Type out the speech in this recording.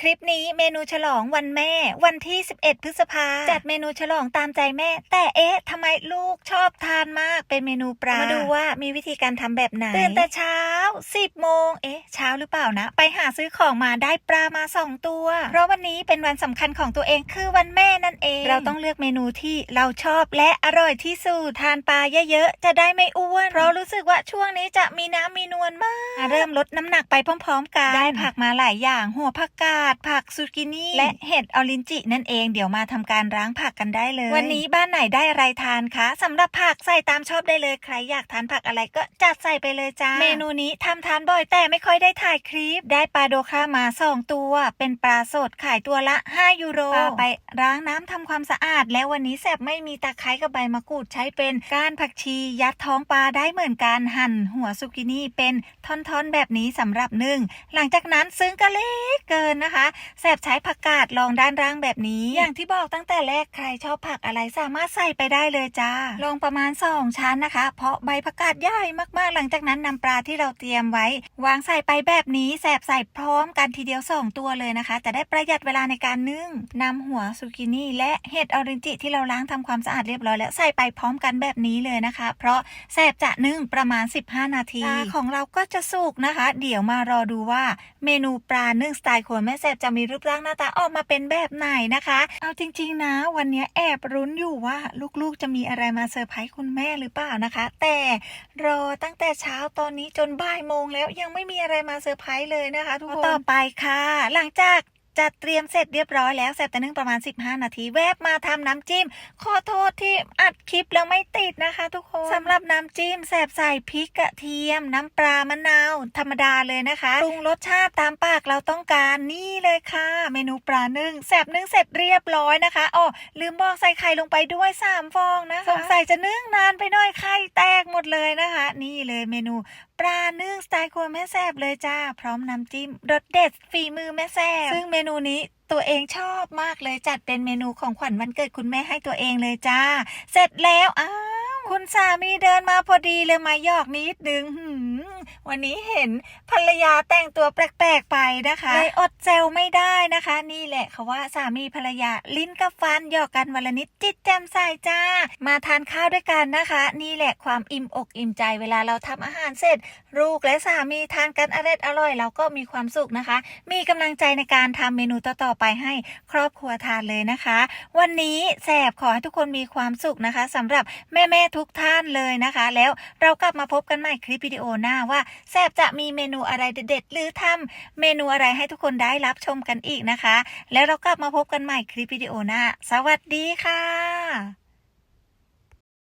คลิปนี้เมนูฉลองวันแม่ วันที่ 11 พฤษภาจัดเมนูฉลองตามใจแม่ แต่เอ๊ะทำไมลูกชอบทานมากเป็นเมนูปลามาดูว่ามีวิธีการทำแบบไหนตื่นแต่เช้า 10 โมงเอ๊ะ เช้าหรือเปล่านะ ไปหาซื้อของมาได้ปลามา 2 ตัว เพราะวันนี้เป็นวันสำคัญของตัวเองคือวันแม่นั่นเอง เราต้องเลือกเมนูที่เราชอบและอร่อยที่สุดทานปลาเยอะๆจะได้ไม่อ้วนเพราะรู้สึกว่าช่วงนี้จะมีน้ำมีนวลมาก เริ่มลดน้ำหนักไปพร้อม ๆ กันได้ผักมาหลายอย่างหัวผักกาดผักซูกินี่และเห็ดออรินจินั่นเองเดี๋ยวมาทำการล้างผักกันได้เลย วันนี้บ้านไหนได้อะไรทานคะสำหรับผักใส่ตามชอบได้เลยใครอยากทานผักอะไรก็จัดใส่ไปเลยจ้าเมนูนี้ทำทานบ่อยแต่ไม่ค่อยได้ถ่ายคลิป ได้ปลาโดคามาสองตัว เป็นปลาสดขายตัวละ 5 ยูโรปลาไปล้างน้ำทำความสะอาด แล้ววันนี้แซบไม่มีตะไคร้กับใบมะกรูดใช้เป็นก้านผักชี ยัดท้องปลาได้เหมือนกันหั่นหัวซูกินี่เป็นท่อนๆแบบนี้สำหรับนึ่งหลังจากนั้นซึ่งก็เล็กเกินนะคะแซบใช้ผักกาดรองด้านล่างแบบนี้ อย่างที่บอกตั้งแต่แรกใครชอบผักอะไรสามารถใส่ไปได้เลยจ้าลองประมาณ 2 ชั้นนะคะ เพราะใบผักกาดใหญ่มากๆ หลังจากนั้นนำปลาที่เราเตรียมไว้ วางใส่ไปแบบนี้แสบใส่พร้อมกันทีเดียว 2 ตัวเลยนะคะ จะได้ประหยัดเวลาในการนึ่งนำหัวซูกินี่และเห็ดออรินจิที่เราล้างทำความสะอาดเรียบร้อยแล้วใส่ไปพร้อมกันแบบนี้เลยนะคะ เพราะแสบจะนึ่งประมาณ 15 นาทีปลาของเราก็จะสุกนะคะ เดี๋ยวมารอดูว่าเมนูปลานึ่งสไตล์ครัวแม่แสบจะมีรูปร่างหน้าตาออกมาเป็นแบบไหนนะคะ เอาจริง ๆ นะ วันนี้แอบรุ้นอยู่ว่าลูกๆจะมีอะไรมาเซอร์ไพรส์คุณแม่หรือเปล่านะคะ แต่รอตั้งแต่เช้าตอนนี้จนบ่ายโมงแล้วยังไม่มีอะไรมาเซอร์ไพรส์เลยนะคะ ทุกคนต่อไปค่ะ หลังจาก จัดเตรียมเสร็จเรียบร้อยแล้วแสบแต่นึ่งประมาณ 15 นาที แวบมาทำน้ำจิ้ม ขอโทษที่อัดคลิปแล้วไม่ติดนะคะ ทุกคนสำหรับน้ำจิ้มแสบใส่พริกกระเทียม น้ำปลามะนาว ธรรมดาเลยนะคะปรุงรสชาติตามปากเราต้องการนี่เลยค่ะ เมนูปลานึ่งแสบนึ่งเสร็จเรียบร้อยนะคะอ๋อลืมบอกใส่ไข่ลงไปด้วย3ฟองนะคะสงสัยจะนึ่งนานไปหน่อยไข่แตกหมดเลยนะคะ นี่เลยเมนูปลานึ่งสไตล์ครัวแม่แซบเลยจ้า พร้อมน้ำจิ้มรสเด็ดฝีมือแม่แซบซึ่งเมนูนี้ตัวเองชอบมากเลยจัดเป็นเมนูของขวัญวันเกิดคุณแม่ให้ตัวเองเลยจ้า เสร็จแล้วอ้าวคุณสามีเดินมาพอดีเลยมาหยอกนิดนึง วันนี้เห็นภรรยาแต่งตัวแปลกๆไปนะคะเลยอดเซลไม่ได้นะคะ นี่แหละเขาว่าสามีภรรยาลิ้นกับฟันหยอกกันวันละนิดจิตแจ่มใสจ้า มาทานข้าวด้วยกันนะคะ นี่แหละความอิ่มอกอิ่มใจเวลาเราทำอาหารเสร็จ ลูกและสามีทานกันอร่อยอร่อยเราก็มีความสุขนะคะ มีกำลังใจในการทำเมนูต่อๆไปให้ครอบครัวทานเลยนะคะ วันนี้แสบขอให้ทุกคนมีความสุขนะคะสำหรับแม่ๆทุกท่านเลยนะคะ แล้วเรากลับมาพบกันใหม่คลิปวิดีโอหน้าว่าแสบจะมีเมนูอะไรเด็ดๆ หรือทำเมนูอะไรให้ทุกคนได้รับชมกันอีกนะคะ แล้วเรากลับมาพบกันใหม่คลิปวิดีโอหน้า สวัสดีค่ะ